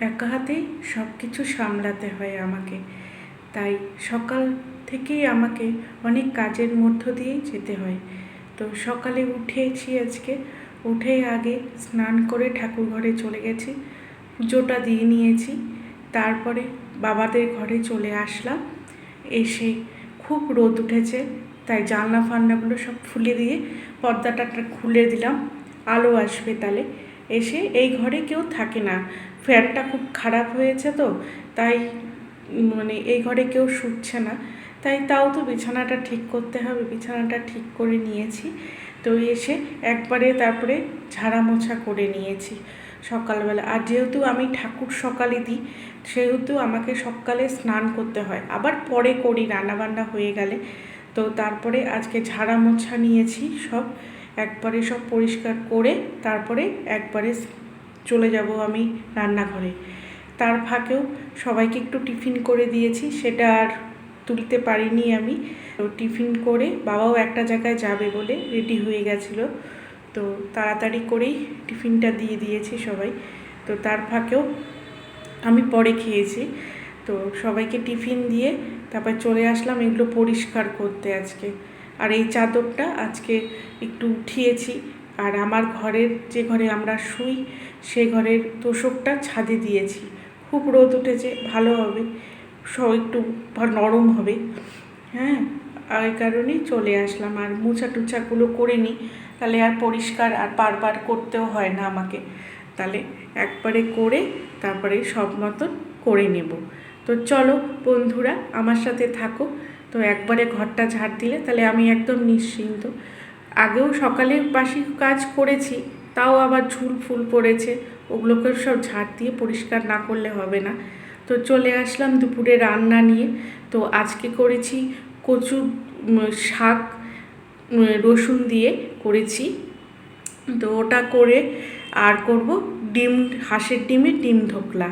একা হাতেই সব কিছু সামলাতে হয় আমাকে। তাই সকাল থেকেই আমাকে অনেক কাজের মধ্য দিয়েই যেতে হয়। তো সকালে উঠেছি আজকে। উঠে আগে স্নান করে ঠাকুর ঘরে চলে গেছি। পুজোটা দিয়ে নিয়েছি। তারপরে বাবাদের ঘরে চলে আসলাম। এসে খুব রোদ উঠেছে। তাই জানলা ফান্নাগুলো সব খুলে দিয়ে পর্দাটা খুলে দিলাম। আলো আসবে তাহলে এসে এই ঘরে কেউ থাকে না। ফ্যানটা খুব খারাপ হয়েছে তো, তাই মানে এই ঘরে কেউ শুচ্ছে না। তাই তাও তো বিছানাটা ঠিক করতে হবে, বিছানাটা ঠিক করে নিয়েছি। তো এসে একবারে তারপরে ঝাড়া মোছা করে নিয়েছি সকালবেলা। আর যেহেতু আমি ঠাকুর সকালে দিই, সেহেতু আমাকে সকালে স্নান করতে হয়। আবার পরে করি, রান্নাবান্না হয়ে গেলে। তো তারপরে আজকে ঝাড়া মোছা নিয়েছি সব, একবারে সব পরিষ্কার করে তারপরে একবারে চলে যাব আমি রান্নাঘরে। তার ফাঁকেও সবাইকে একটু টিফিন করে দিয়েছি, সেটা আর তুলতে পারিনি আমি। তো টিফিন করে বাবাও একটা জায়গায় যাবে বলে রেডি হয়ে গেছিল। তো তাড়াতাড়ি করেই টিফিনটা দিয়ে দিয়েছি সবাই। তো তার ফাঁকেও আমি পরে খেয়েছি। তো সবাইকে টিফিন দিয়ে তারপর চলে আসলাম এগুলো পরিষ্কার করতে আজকে। আর এই চাদরটা আজকে একটু উঠিয়েছি। আর আমার ঘরের যে ঘরে আমরা শুই, সে ঘরের তোষকটা ছাদে দিয়েছি। খুব রোদ উঠেছে, ভালো হবে। সব একটু নরম হবে। হ্যাঁ এই কারণেই চলে আসলাম। আর মোছা টুছাগুলো করে নিই তাহলে আর পরিষ্কার আর বারবার করতেও হয় না আমাকে। তাহলে একবারে করে তারপরে সব মতন করে নেব। তো চলো বন্ধুরা, আমার সাথে থাকো। তো একবারে ঘরটা ঝাড় দিলে তাহলে আমি একদম নিশ্চিন্ত। আগেও সকালে বাসি কাজ করেছি, তাও আবার ঝুল ফুল পড়েছে। ওগুলোকে সব ঝাড় দিয়ে পরিষ্কার না করলে হবে না। তো চলে আসলাম দুপুরে রান্না নিয়ে। তো আজকে করেছি কচু শাক রসুন দিয়ে করেছি। তো ওটা করে আর করব ডিম, হাঁসের ডিমের ডিম ঢোকলা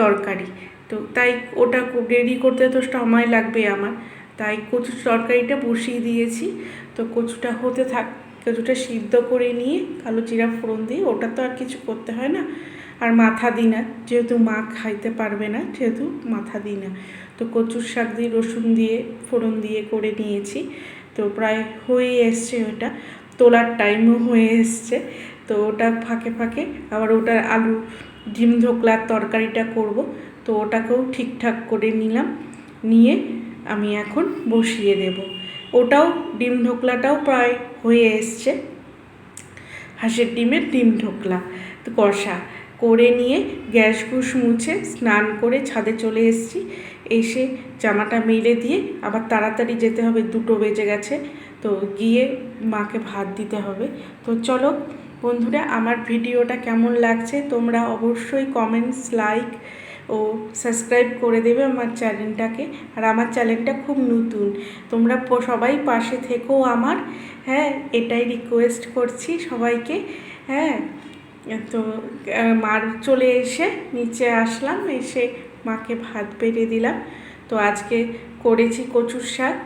তরকারি। তো তাই ওটা রেডি করতে তো সময় লাগবে আমার। তাই কচুর তরকারিটা বসিয়ে দিয়েছি। তো কচুটা হতে থাক, কচুটা সিদ্ধ করে নিয়ে কালো জিরা ফোড়ন দিয়ে, ওটা তো আর কিছু করতে হয় না। আর মাথা দিই না, যেহেতু মা খাইতে পারবে না সেহেতু মাথা দিই না। তো কচুর শাক দিয়ে, রসুন দিয়ে, ফোড়ন দিয়ে করে নিয়েছি। তো প্রায় হয়ে এসছে ওটা। তোলার টাইমও হয়ে এসছে। তো ওটা ফাঁকে ফাঁকে আবার ওটা আলু ডিম ধোকলার তরকারিটা করব। তো ওটাকেও ঠিকঠাক করে নিলাম। নিয়ে আমি এখন বসিয়ে দেব। ওটাও ডিম ঢোকলাটাও প্রায় হয়ে এসছে। হাঁসের ডিমের ডিম ঢোকলা। তো কষা করে নিয়ে গ্যাস গুস মুছে স্নান করে ছাদে চলে এসেছি। এসে জামাটা মেলে দিয়ে আবার তাড়াতাড়ি যেতে হবে, দুটো বেজে গেছে। তো গিয়ে মাকে ভাত দিতে হবে। তো চলো বন্ধুরা, আমার ভিডিওটা কেমন লাগছে তোমরা অবশ্যই কমেন্টস লাইক ও সাবস্ক্রাইব করে দেবে আমার চ্যানেলটাকে আর আমার চ্যানেলটা খুব নতুন। তোমরা সবাই পাশে থেকেও আমার। হ্যাঁ এটাই রিকোয়েস্ট করছি সবাইকে। হ্যাঁ তো মার চলে এসে নিচে আসলাম, এসে মাকে ভাত বেড়ে দিলাম। তো আজকে করেছি কচুর শাক,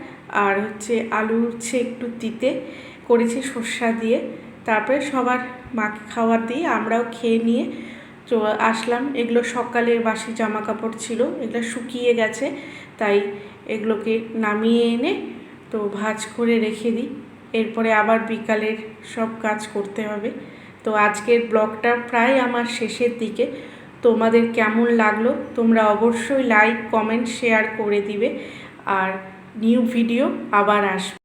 আর হচ্ছে আলু হচ্ছে একটু তিতে। করেছি সর্ষা দিয়ে। তারপরে সবার মাকে খাওয়ার দিয়ে আমরাও খেয়ে নিয়ে তো আসলাম। এগুলো সকালের বাসি জামা কাপড় ছিল, এগুলো শুকিয়ে গেছে, তাই এগুলোকে নামিয়ে এনে তো ভাজ করে রেখে দিই। এরপরে আবার বিকালের সব কাজ করতে হবে। তো আজকের ব্লগটা প্রায় আমার শেষের দিকে। তোমাদের কেমন লাগল? তোমরা অবশ্যই লাইক কমেন্ট শেয়ার করে দিবে। আর নিউ ভিডিও আবার আসবে।